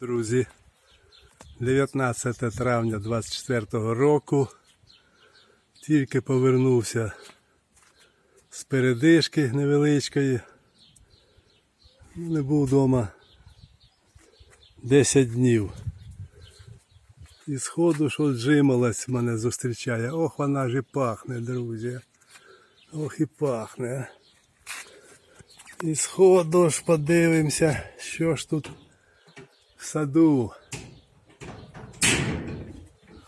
Друзі, 19 травня 24 року. Тільки повернувся з передишки невеличкої. Не був вдома 10 днів. І сходу, що джималась мене зустрічає. Ох, вона ж і пахне, друзі. Ох і пахне. І сходу ж подивимося, що ж тут в саду.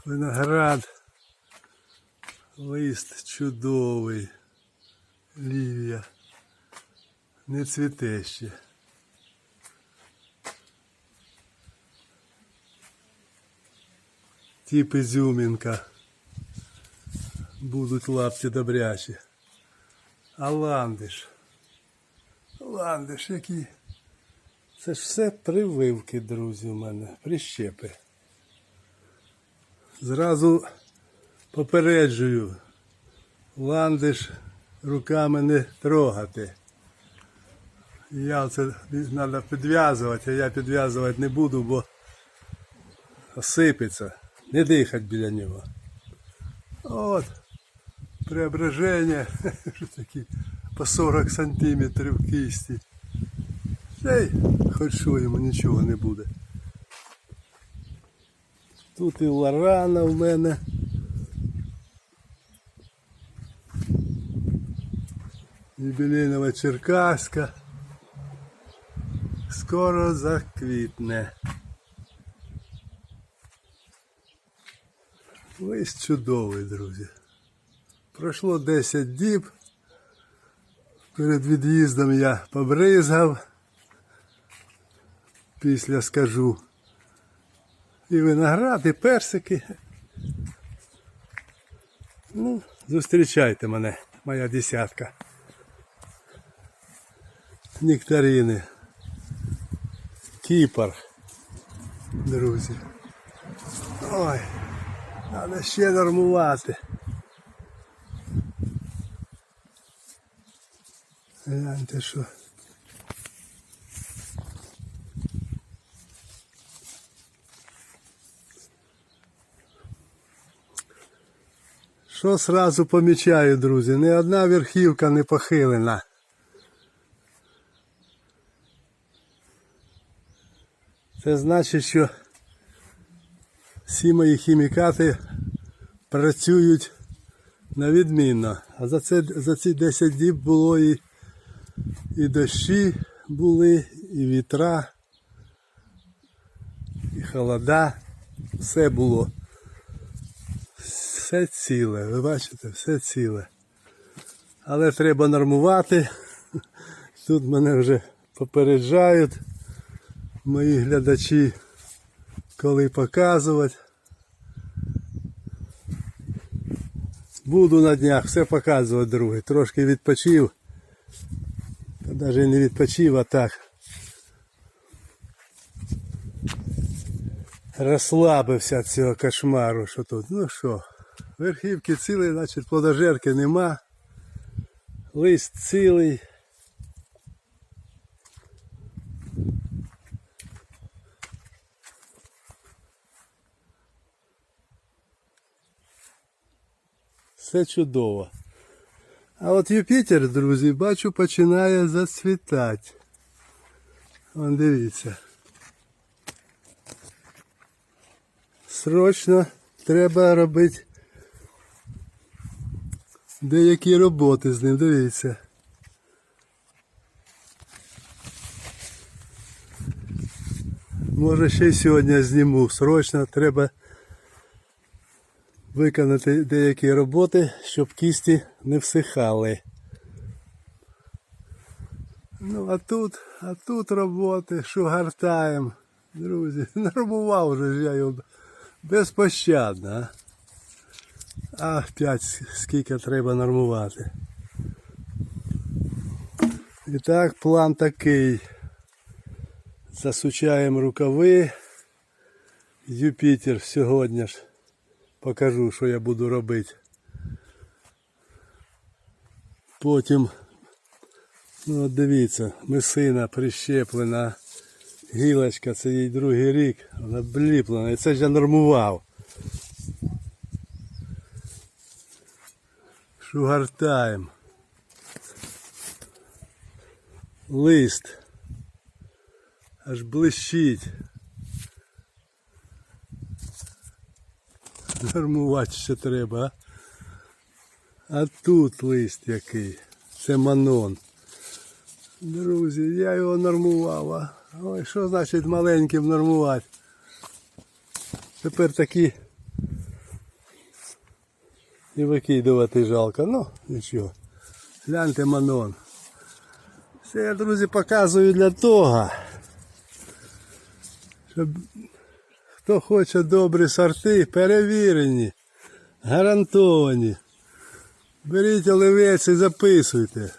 Виноград. Лист чудовий. Лівія. Не цвіте ще. Тип ізюмінка. Будуть лапті добрячі. А ландиш. Ландиш який. Це ж все прививки, друзі, у мене, прищепи. Зразу попереджую, ландиш руками не трогати. Я це треба підв'язувати, а я підв'язувати не буду, бо осипеться. Не дихать біля нього. От, преображення, що такі по 40 сантиметрів кисті. Ей, хоч що йому нічого не буде. Тут і ларана в мене. Юбілейнова черкаська. Скоро заквітне. Лист чудовий, друзі. Пройшло 10 діб. Перед від'їздом я побризгав після скажу. І виноград, і персики. Ну, зустрічайте мене, моя десятка. Нектарини. Кіпар, друзі. Ой, треба ще нормувати. Гляньте що. Що сразу помічаю, друзі, ні одна верхівка не похилена. Це значить, що всі мої хімікати працюють на відмінно. А за, це, за ці 10 діб було і, і дощі були, і вітра, і холода. Все було. Все ціле, ви бачите, все ціле. Але треба нормувати. Тут мене вже попереджають мої глядачі, коли показувати. Буду на днях все показувати, друге. Трошки відпочив. Та навіть не відпочив, а так. Розслабився цього кошмару, що тут. Ну що, верхівки цілі, значить плодожерки нема. Лист цілий. Все чудово. А от Юпітер, друзі, бачу, починає зацвітати. Вон дивіться. Срочно треба робити деякі роботи з ним, дивіться. Може ще й сьогодні зніму. Срочно треба виконати деякі роботи, щоб кісті не всихали. Ну а тут, а тут роботи, що гартаємо. Друзі, нормував вже я його безпощадно. А, а п'ять скільки треба нормувати. І так, план такий. Засучаємо рукави. Юпітер сьогодні ж покажу, що я буду робити. Потім, ну от дивіться, мисина прищеплена Гілочка, це їй другий рік, вона обліплена. І це ж я нормував. Шугартаєм. Лист. Аж блищить. Нормувати ще треба, а? А тут лист який. Це манон. Друзі, я його нормував. А? Ой, що значить маленьким нормувати? Тепер такі і викидувати жалко. Ну, нічого. Гляньте манон. Це я, друзі, показую для того, щоб хто хоче добрі сорти, перевірені, гарантовані. Беріть оливець і записуйте.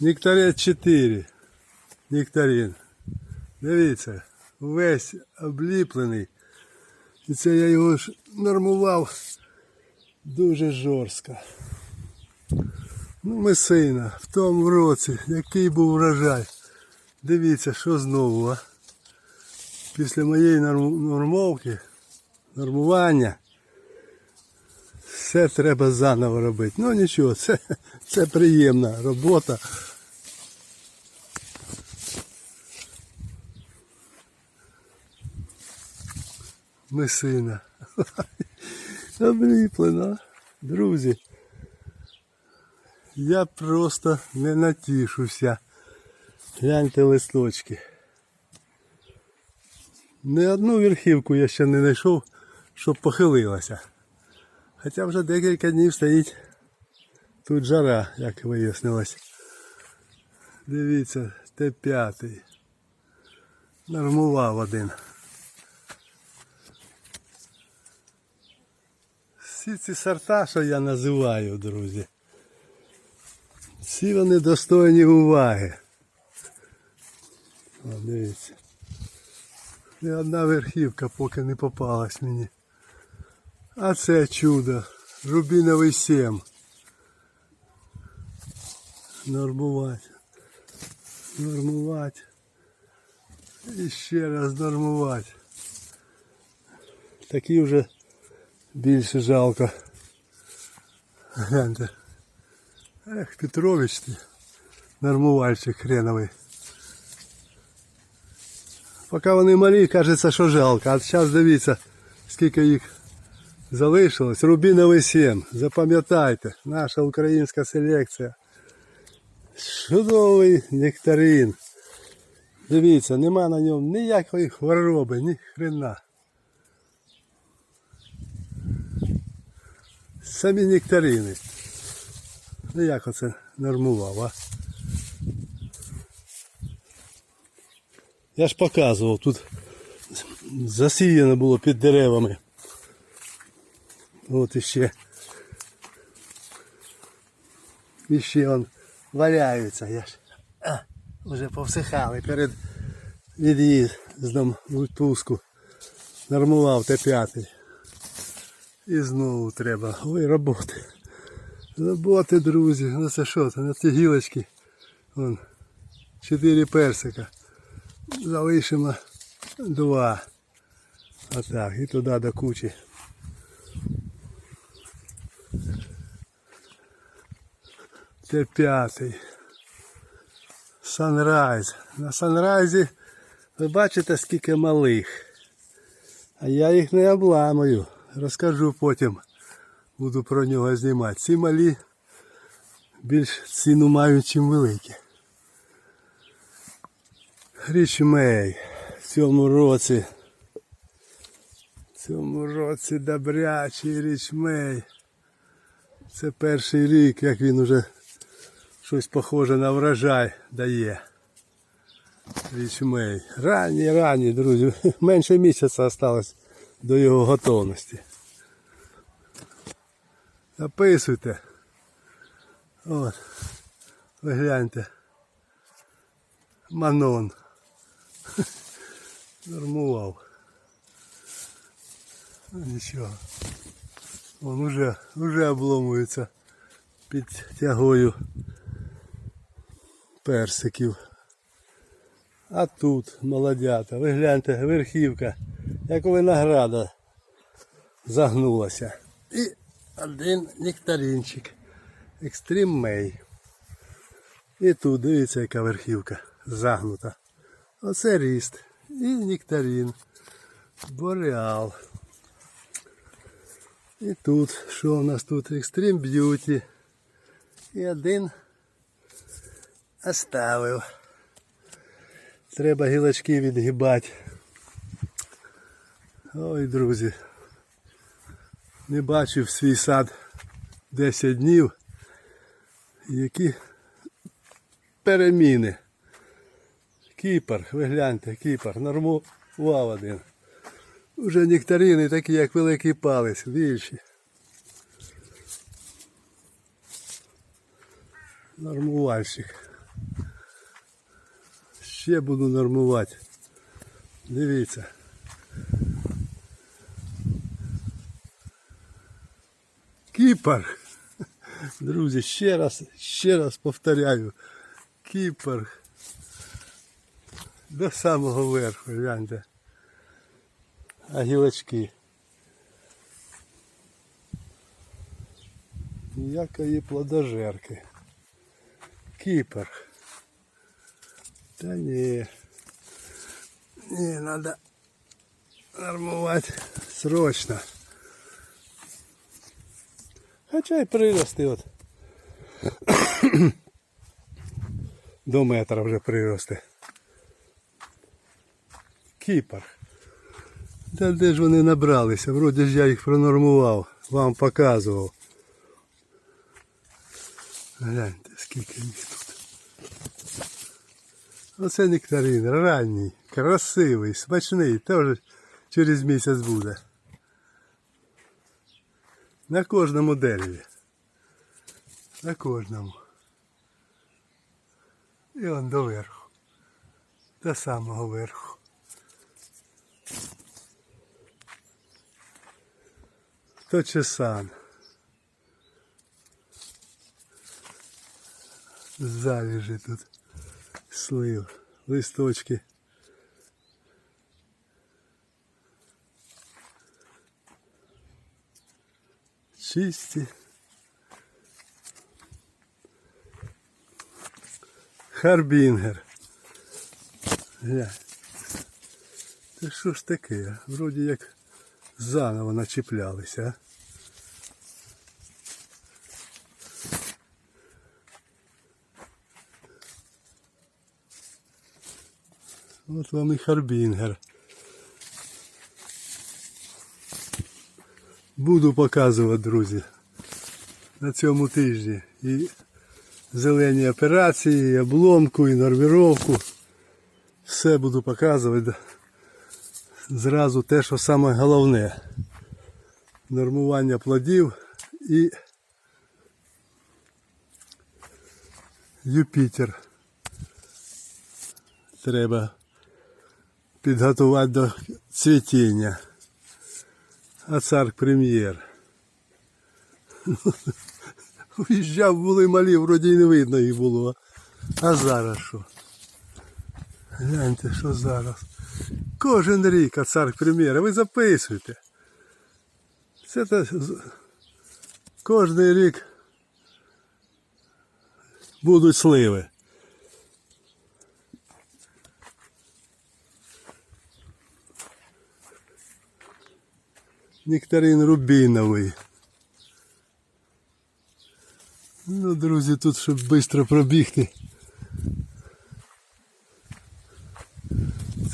Нектарет 4. Нектарин. Дивіться, весь обліплений. І це я його ж нормував дуже жорстко. Ну, месина, в тому році, який був врожай. Дивіться, що знову, а? Після моєї норм- нормовки, нормування, все треба заново робити. Ну нічого, це, це приємна робота. Месина. Обліплена. Друзі. Я просто не натішуся. Гляньте листочки. Не одну верхівку я ще не знайшов, щоб похилилася. Хоча вже декілька днів стоїть тут жара, як вияснилось. Дивіться, Т5. Нормував один. Всі ці сорта, що я називаю, друзі. Всі вони достойні уваги. О, дивіться. Ні одна верхівка поки не попалась мені. А це чудо. Рубіновий сім. Нормувати. Нормувати. І ще раз нормувати. Такі вже більше жалко. Гляньте. Ех, Петрович ти. Нормувальчик хреновий. Поки вони малі, кажеться, що жалко. А зараз дивіться, скільки їх залишилось. Рубіновий 7. Запам'ятайте, наша українська селекція. Чудовий нектарин. Дивіться, нема на ньому ніякої хвороби, ні хрена. Самі нектарини. Ну як оце нормував, а? Я ж показував, тут засіяно було під деревами. От іще. Іще он валяються. Я ж а, вже повсихали перед від'їздом в відпустку. Нормував Т5. І знову треба. Ой, роботи. Роботи, друзі. Ну це що? Це на ці гілочки. Вон. Чотири персика. Залишимо два. Отак. І туди до кучі. Це п'ятий. Санрайз. На санрайзі ви бачите скільки малих. А я їх не обламую. Розкажу потім. Буду про нього знімати. Ці малі більш ціну мають, ніж великі. Річ Мей в цьому році. В цьому році добрячий річ Мей. Це перший рік, як він уже щось похоже на врожай дає. Річ Мей. Ранні, ранні, друзі. Менше місяця осталось до його готовності. Записуйте. От. Ви гляньте. Манон. Нормував. Ну, нічого. Вон уже, уже обломується під тягою персиків. А тут молодята, ви гляньте, верхівка, як винограда загнулася. І один нектаринчик. Екстрім Мей. І тут дивіться, яка верхівка загнута. Оце ріст. І нектарин. Бореал. І тут, що у нас тут? Екстрім б'юті. І один оставив. Треба гілочки відгибати. Ой, друзі. Не бачив свій сад 10 днів. Які переміни. Кіпер, ви гляньте, кіпер, нормував один. Уже нектарини такі, як великий палець, більші. Нормувальщик. Ще буду нормувати. Дивіться. Кіпер. Друзі, ще раз, ще раз повторяю. Кіпер. До самого верху, гляньте. А гілочки. Ніякої плодожерки. Кіпер. Та ні. Ні, надо нормувати срочно. Хоча й прирости от. До метра вже прирости. Кіпер. Та де ж вони набралися? Вроді ж я їх пронормував, вам показував. Гляньте, скільки їх Оце нектарин, ранній, красивий, смачний, теж через місяць буде. На кожному дереві. На кожному. І он до верху. До самого верху. То чесан. Залежи тут слив, листочки. Чисті. Харбінгер. Глянь. Це що ж таке? Вроді як заново начіплялися. а? От вам і Харбінгер. Буду показувати, друзі, на цьому тижні і зелені операції, і обломку, і норміровку. Все буду показувати. Зразу те, що саме головне. Нормування плодів і Юпітер. Треба підготувати до цвітіння. А цар прем'єр. Уїжджав, були малі, вроді й не видно їх було. А зараз що? Гляньте, що зараз. Кожен рік, цар прем'єр, ви записуйте. Це та, кожний рік будуть сливи. Нектарин рубіновий. Ну, друзі, тут щоб швидко пробігти.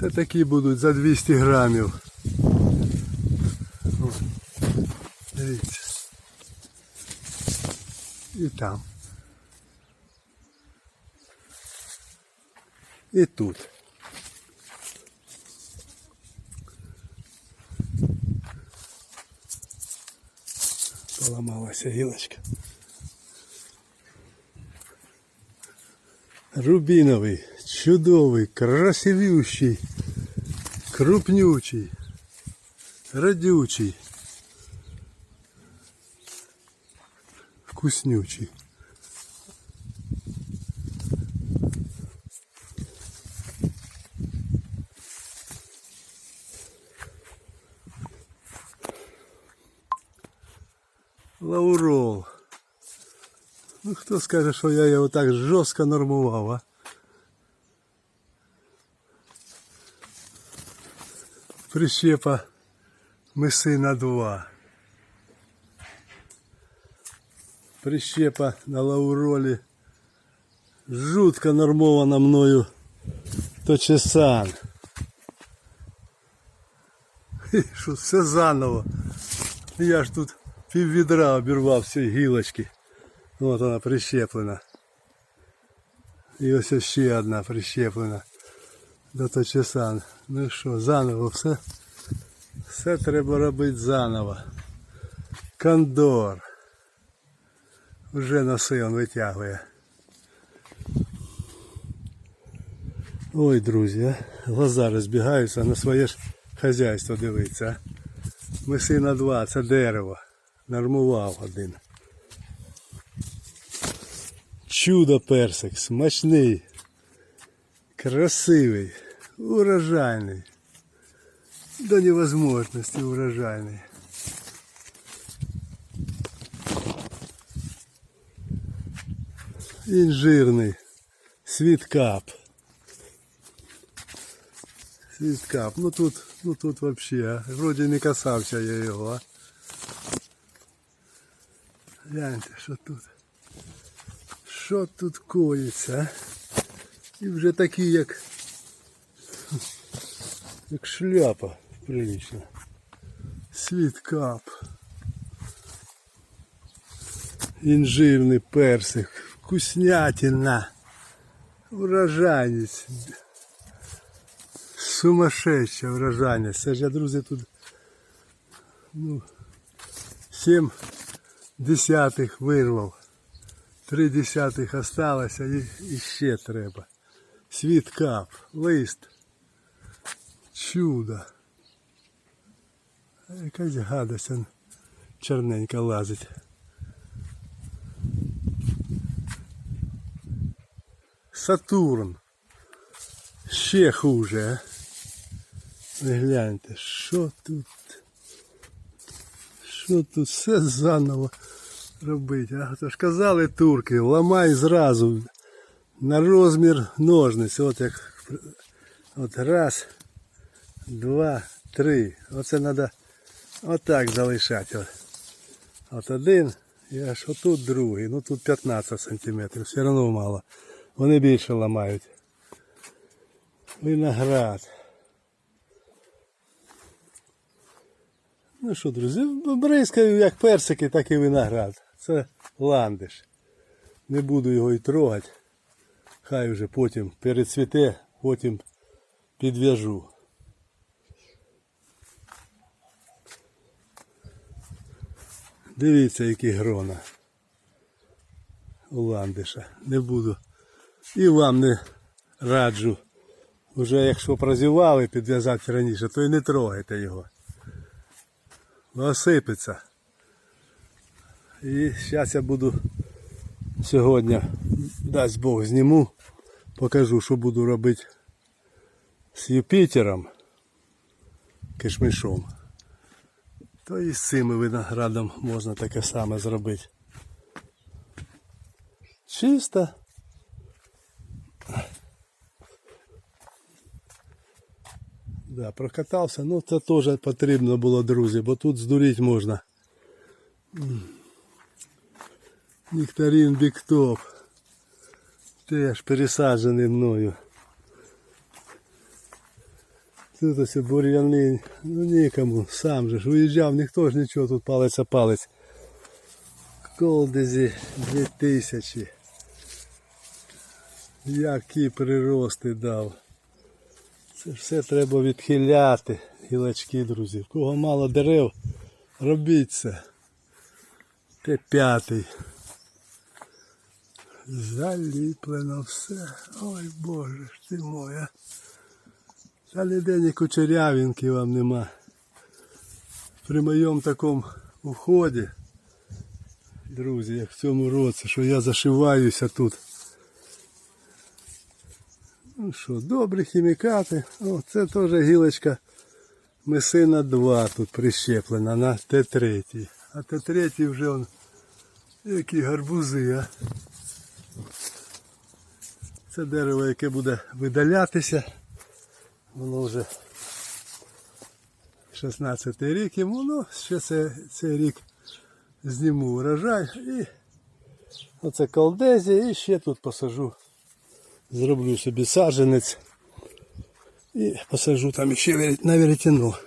Це такі будуть за 200 грамів. О, дивіться. І там. І тут. Поламалася гілочка. Рубіновий, чудовий, красивющий, крупнючий, радючий, вкуснючий. Лаурол. Ну хто скаже, що я його так жорстко нормував, а? Прищепа Месина 2. Прищепа на лауролі. Жутко нормована мною точесан. Що все заново. Я ж тут пів відра обірвав всі гілочки. От вона прищеплена. І ось ще одна прищеплена до точесан. Ну що, заново все. Все треба робити заново. Кондор. Вже носи він витягує. Ой, друзі, глаза розбігаються на своє ж хазяйство дивиться. Ми сина два, це дерево. Нормував один. Чудо персик, смачний, красивий, урожайний. До невозможности урожайный. Інжирний. Світкап. Світкап. Ну тут, ну тут вообще, а. вроді не касався я його, а. Гляньте, що тут. Що тут коїться. І вже такі, як як шляпа прилично. Світкап. Інжирний персик. Вкуснятина. Врожайність. Сумасшедша врожайність. Це ж я, друзі, тут ну, сім десятих вирвав. Три десятих осталося і, ще треба. Світкап, лист. Чудо. Якась гадость он чорненька лазить. Сатурн. Ще хуже, а? Ви гляньте, що тут? Що тут все заново робити? А то ж казали турки, ламай зразу на розмір ножниць. От як от раз, два, три. Оце треба отак залишати. От. От один і аж отут другий. Ну тут 15 сантиметрів, все одно мало. Вони більше ламають. Виноград. Ну що, друзі, бризкаю як персики, так і виноград. Це ландиш. Не буду його і трогати. Хай вже потім перецвіте, потім підв'яжу. Дивіться, які грона у ландиша. Не буду. І вам не раджу. Уже якщо прозівали підв'язати раніше, то і не трогайте його. Осипеться. І зараз я буду сьогодні, дасть Бог, зніму, покажу, що буду робити з Юпітером, кишмишом. То і з цим виноградом можна таке саме зробити. Чисто. Да, прокатався, ну це теж потрібно було, друзі, бо тут здуріти можна. Нектарин Біктоп. Теж пересаджений мною. Тут ось бур'яни, ну нікому, сам же ж виїжджав, ніхто ж нічого тут палець палець. Колдезі 2000. Які прирости дав. Це все треба відхиляти, гілочки, друзі. В кого мало дерев, робіть це. Те п'ятий. Заліплено все. Ой Боже ж ти моя. Та ніде ні кучерявинки вам нема. При моєму такому уході, друзі, як в цьому році, що я зашиваюся тут. Ну що, добрі хімікати. О, це теж гілочка Месина 2 тут прищеплена на Т3. А те третій вже он, які гарбузи, а. Це дерево, яке буде видалятися. Воно вже 16 рік йому, ну ще це, цей рік зніму урожай і оце колдезі і ще тут посажу. Зроблю собі саджанець і посажу там ще на веретено.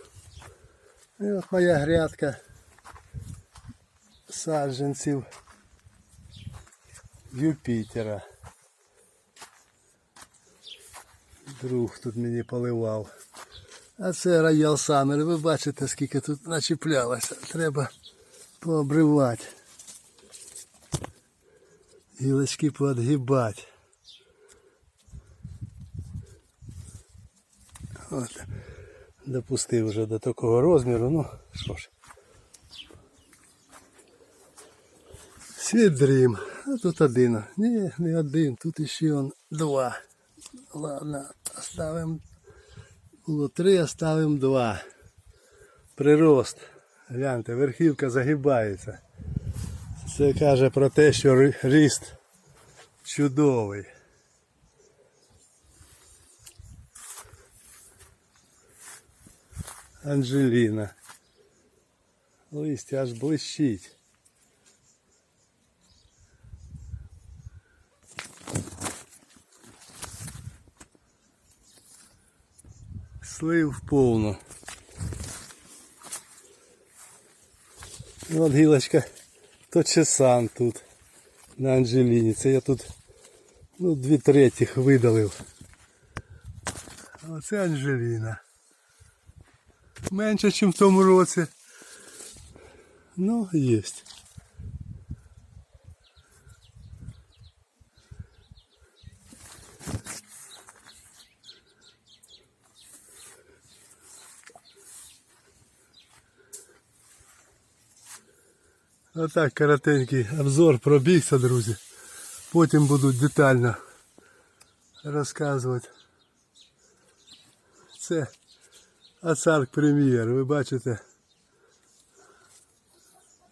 І от моя грядка саджанців Юпітера. Друг тут мені поливав. А це Роял Саммер. Ви бачите, скільки тут начіплялося. Треба пообривати. Гілочки поотгибати. От. Допустив вже до такого розміру, ну що ж. Світ дрім. А тут один. Ні, не один, тут іще он два. Ладно, оставим. Було три, оставим два. Прирост. Гляньте, верхівка загибається. Це каже про те, що ріст чудовий. Анжеліна. Листя аж блищить. Слив повно. І от гілочка, то чесан тут на Анжеліні. Це я тут ну, дві третіх видалив. Оце Анжеліна. Менше, ніж в тому році. Ну, є. Отак коротенький обзор пробігся, друзі. Потім буду детально розказувати. Це Ацарк прем'єр, ви бачите,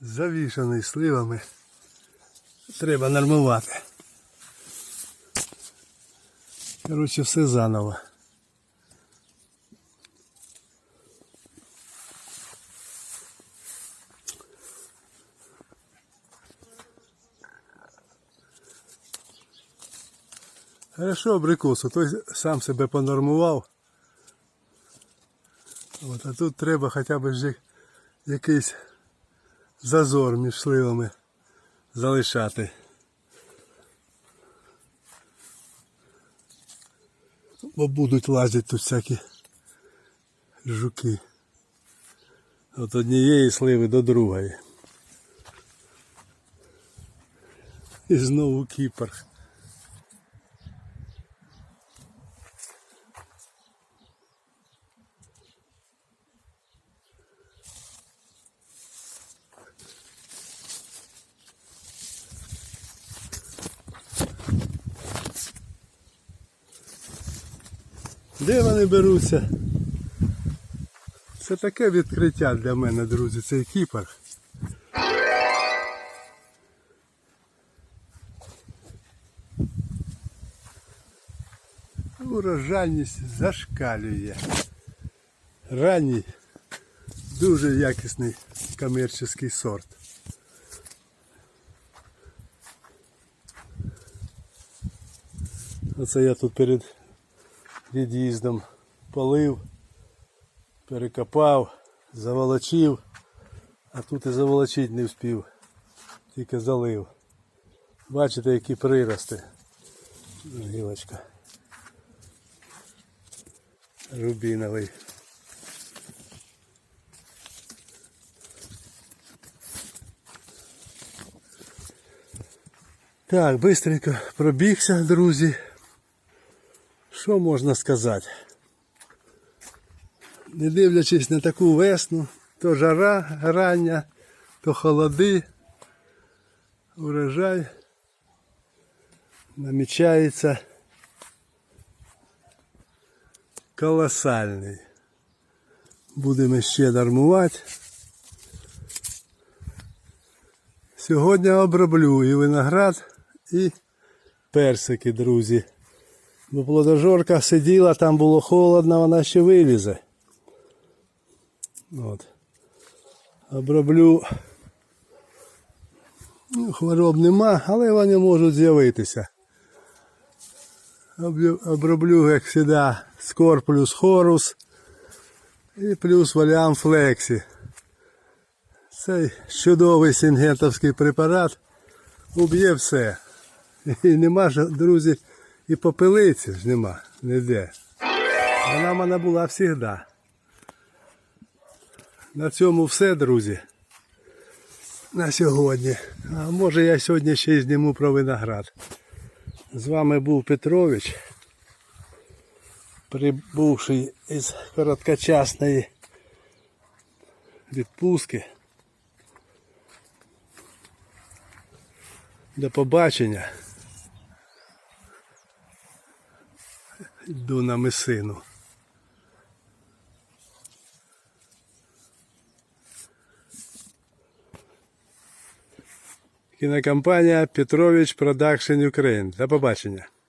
завішаний сливами. Треба нормувати. Коротше, все заново. Хорошо, абрикосу, той сам себе понормував. От, а тут треба хоча б якийсь зазор між сливами залишати. Бо будуть лазити тут всякі жуки. От однієї сливи до другої. І знову кіпер. Де вони беруться? Це таке відкриття для мене, друзі, цей кіпер. Урожайність зашкалює. Ранній, дуже якісний комерційний сорт. Оце я тут перед від'їздом полив, перекопав, заволочив, а тут і заволочити не встиг, тільки залив. Бачите, які прирости. Гілочка. Рубіновий. Так, быстренько пробігся, друзі. Що можна сказати? Не дивлячись на таку весну, то жара рання, то холоди, урожай намічається колосальний. Будемо ще дармувати. Сьогодні оброблю і виноград, і персики, друзі. Бо плодожорка сиділа, там було холодно, вона ще вилізе. От. Оброблю. Ну, хвороб нема, але вони можуть з'явитися. Оброблю, як завжди, скор плюс хорус і плюс валям флексі. Цей чудовий сінгентовський препарат уб'є все. І нема ж, друзі, і попелиці ж нема ніде. Вона в мене була завжди. На цьому все, друзі. На сьогодні. А може я сьогодні ще й зніму про виноград. З вами був Петрович, прибувший із короткочасної відпустки. До побачення. Йду на мисину. Кінокомпанія Петрович Продакшн Україн. До побачення.